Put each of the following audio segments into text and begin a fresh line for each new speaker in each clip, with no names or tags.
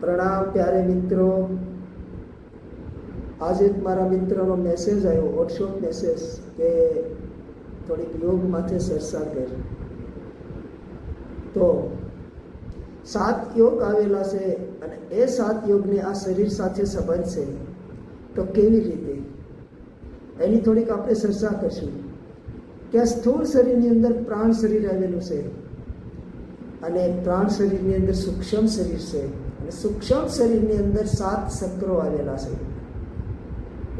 પ્રણામ પ્યારે મિત્રો. આજે મારા મિત્રનો મેસેજ આવ્યો વોટ્સઅપ મેસેજ કે થોડીક યોગ માથે ચર્ચા કર. તો સાત યોગ આવેલા છે અને એ સાત યોગને આ શરીર સાથે સંબંધ છે. તો કેવી રીતે? એની થોડીક આપણે ચર્ચા કરશું. કે સ્થૂળ શરીરની અંદર પ્રાણ શરીર આવેલું છે અને પ્રાણ શરીરની અંદર સૂક્ષ્મ શરીર છે. સૂક્ષ્મ શરીરની અંદર સાત ચક્રો આવેલા છે.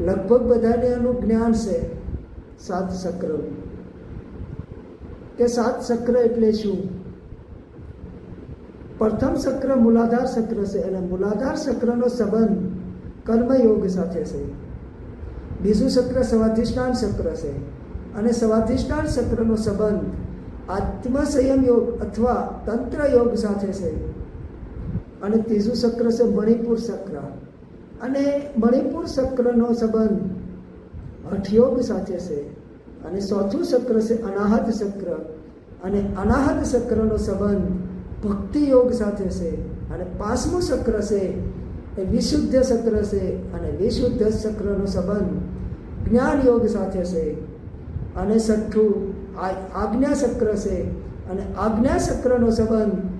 લગભગ બધાને આનું જ્ઞાન છે સાત ચક્ર. કે સાત ચક્ર એટલે શું? પ્રથમ ચક્ર મૂલાધાર ચક્ર છે અને મૂલાધાર ચક્રનો સંબંધ કર્મયોગ સાથે છે. બીજું ચક્ર સ્વાધિષ્ઠાન ચક્ર છે અને સ્વાધિષ્ઠાન ચક્રનો સંબંધ આત્મસંયમ યોગ અથવા તંત્ર યોગ સાથે છે. અને ત્રીજું ચક્ર છે મણિપુર ચક્ર. અને મણિપુર ચક્રનો સંબંધ હઠયોગ સાથે છે. અને ચોથું ચક્ર છે અનાહત ચક્ર. અને અનાહત ચક્રનો સંબંધ ભક્તિ યોગ સાથે છે. અને પાંચમું ચક્ર છે એ વિશુદ્ધ ચક્ર છે. અને વિશુદ્ધ ચક્રનો સંબંધ જ્ઞાન યોગ સાથે છે. અને છઠ્ઠું આજ્ઞા ચક્ર છે. અને આજ્ઞા ચક્રનો સંબંધ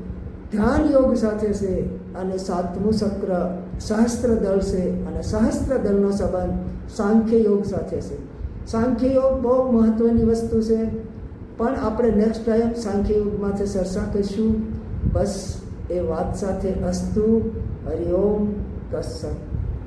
ધ્યાન યોગ સાથે છે અને સાતમું ચક્ર સહસ્ત્ર દળ છે અને સહસ્ત્ર દળનો સંબંધ સાંખ્ય યોગ સાથે છે. સાંખ્ય યોગ બહુ મહત્વની વસ્તુ છે, પણ આપણે નેક્સ્ટ ટાઈમ સાંખ્ય યોગમાંથી ચર્ચા કરીશું. બસ એ વાત સાથે અસ્તુ. હરિઓમ કસમ